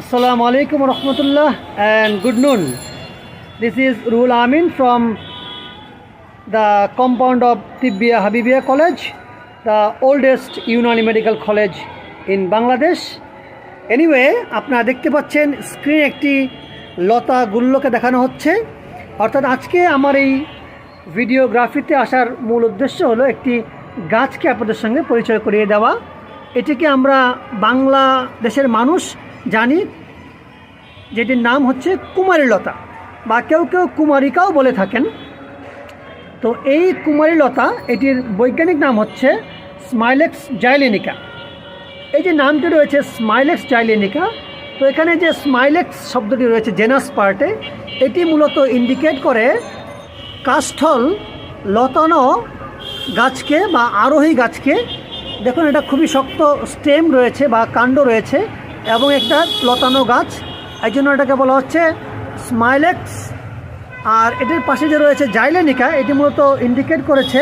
আসসালামু আলাইকুম রহমতুল্লাহ and good noon this is Ruhul Amin from the compound of Tibbia Habibia college the oldest Unani medical college in Bangladesh anyway আপনারা দেখতে পাচ্ছেন স্ক্রিনে একটি লতা গুল্লকে দেখানো হচ্ছে। অর্থাৎ আজকে আমার এই ভিডিওগ্রাফিতে আসার মূল উদ্দেশ্য হলো একটি গাছকে আপনাদের সঙ্গে পরিচয় করিয়ে দেওয়া। এটিকে আমরা বাংলাদেশের মানুষ জানি, যেটির নাম হচ্ছে কুমারী লতা বা কেউ কেউ কুমারিকাও বলে থাকেন। তো এই কুমারী লতা এটির বৈজ্ঞানিক নাম হচ্ছে স্মাইলেক্স জাইলেনিকা। এই যে নামটি রয়েছে স্মাইলেক্স জাইলেনিকা, তো এখানে যে স্মাইলেক্স শব্দটি রয়েছে জেনাস পার্টে, এটি মূলত ইন্ডিকেট করে কাষ্ঠল লতানো গাছকে বা আরোহী গাছকে। দেখুন, এটা খুবই শক্ত স্টেম রয়েছে বা কাণ্ড রয়েছে। এবং একটা লতানো গাছ। এই জন্য এটাকে বলা হচ্ছে স্মাইলেক্স আর এটির পাশে যে রয়েছে জাইলেনিকা এটি মূলত ইন্ডিকেট করেছে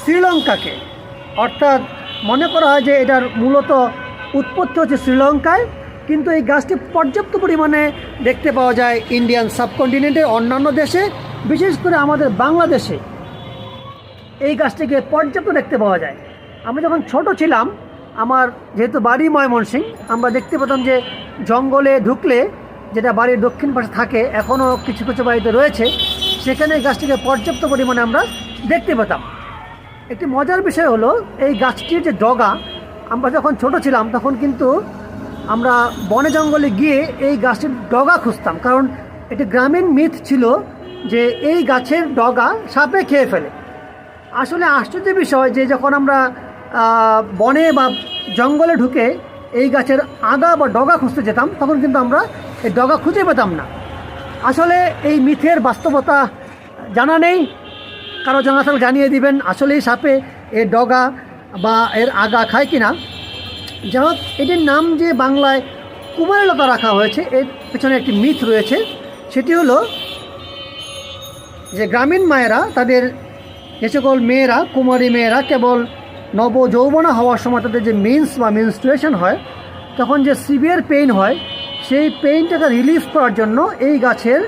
শ্রীলঙ্কাকে। অর্থাৎ মনে করা হয় যে এটার মূলত উৎপত্তি হচ্ছে শ্রীলঙ্কায়, কিন্তু এই গাছটি পর্যাপ্ত পরিমাণে দেখতে পাওয়া যায় ইন্ডিয়ান সাবকন্টিনেন্টের অন্যান্য দেশে, বিশেষ করে আমাদের বাংলাদেশে। এই গাছটিকে পর্যাপ্ত দেখতে পাওয়া যায়। আমি যখন ছোট ছিলাম আমার যেহেতু বাড়ি ময়মনসিং, আমরা দেখতে পেতাম যে জঙ্গলে ঢুকলে যেটা বাড়ির দক্ষিণ পাশে থাকে এখনও কিছু কিছু বাড়িতে রয়েছে, সেখানে গাছটিকে পর্যাপ্ত পরিমাণে আমরা দেখতে পেতাম। একটি মজার বিষয় হলো, এই গাছটির যে ডগা, আমরা যখন ছোট ছিলাম, তখন কিন্তু আমরা বনে জঙ্গলে গিয়ে এই গাছটির ডগা খুঁজতাম, কারণ এটি গ্রামীণ মিথ ছিল যে এই গাছের ডগা সাপে খেয়ে ফেলে। আসলে আশ্চর্য বিষয় যে যখন আমরা বনে বা জঙ্গলে ঢুকে এই গাছের আগা বা ডগা খুঁজতে যেতাম, তখন কিন্তু আমরা এই ডগা খুঁজে পেতাম না। আসলে এই মিথের বাস্তবতা জানা নেই। কারও জানা থাকলে জানিয়ে দিবেন, আসলেই সাপে এর ডগা বা এর আগা খায় কিনা। যাই এটির নাম যে বাংলায় কুমারলতা রাখা হয়েছে, এর পেছনে একটি মিথ রয়েছে। সেটি হলো যে গ্রামীণ মায়েরা, তাদের যে সকল মেয়েরা, কুমারী মেয়েরা, কেবল নব যৌবনা হওয়ার সময় তাদের যে মিন্স বা মিনস্ট্রুয়েশন হয়, তখন যে সিভিয়ার পেইন হয়, সেই পেইনটাকে রিলিফ করার জন্য এই গাছের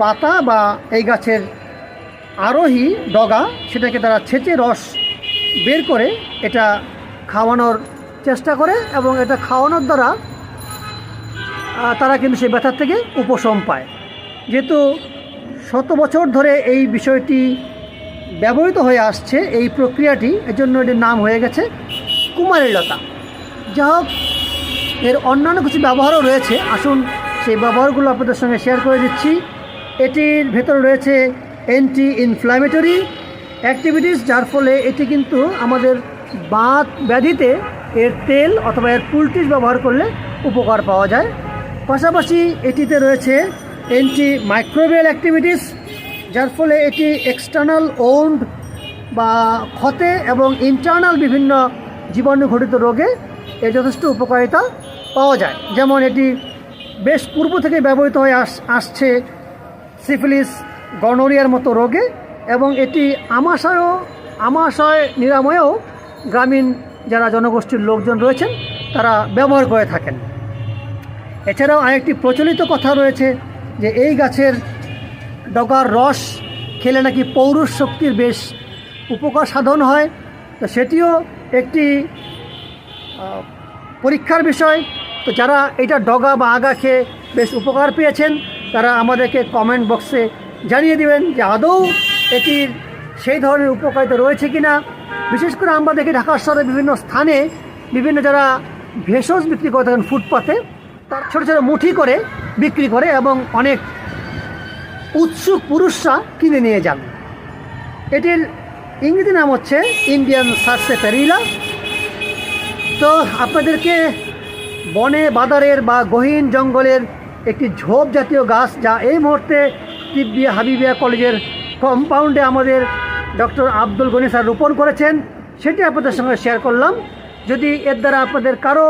পাতা বা এই গাছের আরোহী ডগা সেটাকে তারা ছেঁচে রস বের করে এটা খাওয়ানোর চেষ্টা করে এবং এটা খাওয়ানোর দ্বারা তারা কিন্তু সেই ব্যথার থেকে উপশম পায়। যেহেতু শত বছর ধরে এই বিষয়টি ব্যবহৃত হয়ে আসছে এই প্রক্রিয়াটি। এর জন্য এটির নাম হয়ে গেছে কুমারী লতা যা হোক, এর অন্যান্য কিছু ব্যবহারও রয়েছে। আসুন, সেই ব্যবহারগুলো আপনাদের সঙ্গে শেয়ার করে দিচ্ছি। এটির ভেতর রয়েছে অ্যান্টি ইনফ্ল্যামেটরি অ্যাক্টিভিটিস যার ফলে এটি কিন্তু আমাদের বাত ব্যাধিতে এর তেল অথবা এর পুলটিস ব্যবহার করলে উপকার পাওয়া যায়। পাশাপাশি এটিতে রয়েছে অ্যান্টি মাইক্রোবিয়াল অ্যাক্টিভিটিস যার ফলে এটি এক্সটার্নাল ওন্ড বা ক্ষতে এবং ইন্টারনাল বিভিন্ন জীবাণু ঘটিত রোগে এর যথেষ্ট উপকারিতা পাওয়া যায়। যেমন এটি বেশ পূর্ব থেকে ব্যবহৃত হয়ে আস, আসছে সিফিলিস গনোরিয়ার মতো রোগে এবং এটি আমাশয়ও, আমাশয় নিরাময়েও গ্রামীণ যারা জনগোষ্ঠীর লোকজন রয়েছেন, তারা ব্যবহার করে থাকেন। এছাড়াও আরেকটি প্রচলিত কথা রয়েছে যে এই গাছের ডগার রস খেলে নাকি পৌরুষ শক্তির বেশ উপকার সাধন হয়। তো সেটিও একটি পরীক্ষার বিষয়। তো যারা এটা ডগা বা আগা খেয়ে বেশ উপকার পেয়েছেন, তারা আমাদেরকে কমেন্ট বক্সে জানিয়ে দিবেন যে আদৌ এটির সেই ধরনের উপকারিতা রয়েছে কি না বিশেষ করে আমরা দেখি ঢাকা শহরের বিভিন্ন স্থানে বিভিন্ন যারা ভেষজ বিক্রি করে থাকেন ফুটপাতে, তার ছোটো ছোটো মুঠি করে বিক্রি করে এবং অনেক উৎসুক পুরুষরা কিনে নিয়ে যান। এটির ইংরেজি নাম হচ্ছে ইন্ডিয়ান সার্সে পেরিলা তো আপনাদেরকে বনে, বাদারের বা গহীন জঙ্গলের একটি ঝোপ জাতীয় গাছ যা এই মুহূর্তে তিব্বিয়া হাবিবিয়া কলেজের কম্পাউন্ডে আমাদের ডক্টর আব্দুল গনি স্যার রোপণ করেছেন, সেটি আপনাদের সঙ্গে শেয়ার করলাম। যদি এর দ্বারা আপনাদের কারও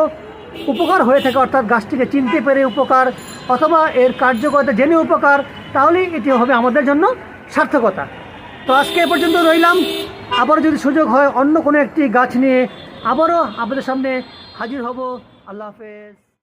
উপকার হয়ে থাকে, অর্থাৎ গাছটিকে চিনতে পেরে উপকার অথবা এর কার্যকরিতা জেনে উপকার তাহলেই এটি হবে আমাদের জন্য সার্থকতা। তো আজকে এ পর্যন্ত রইলাম। আবার যদি সুযোগ হয় অন্য কোনো একটি গাছ নিয়ে আবারও আপনাদের সামনে হাজির হব। আল্লাহ হাফেজ।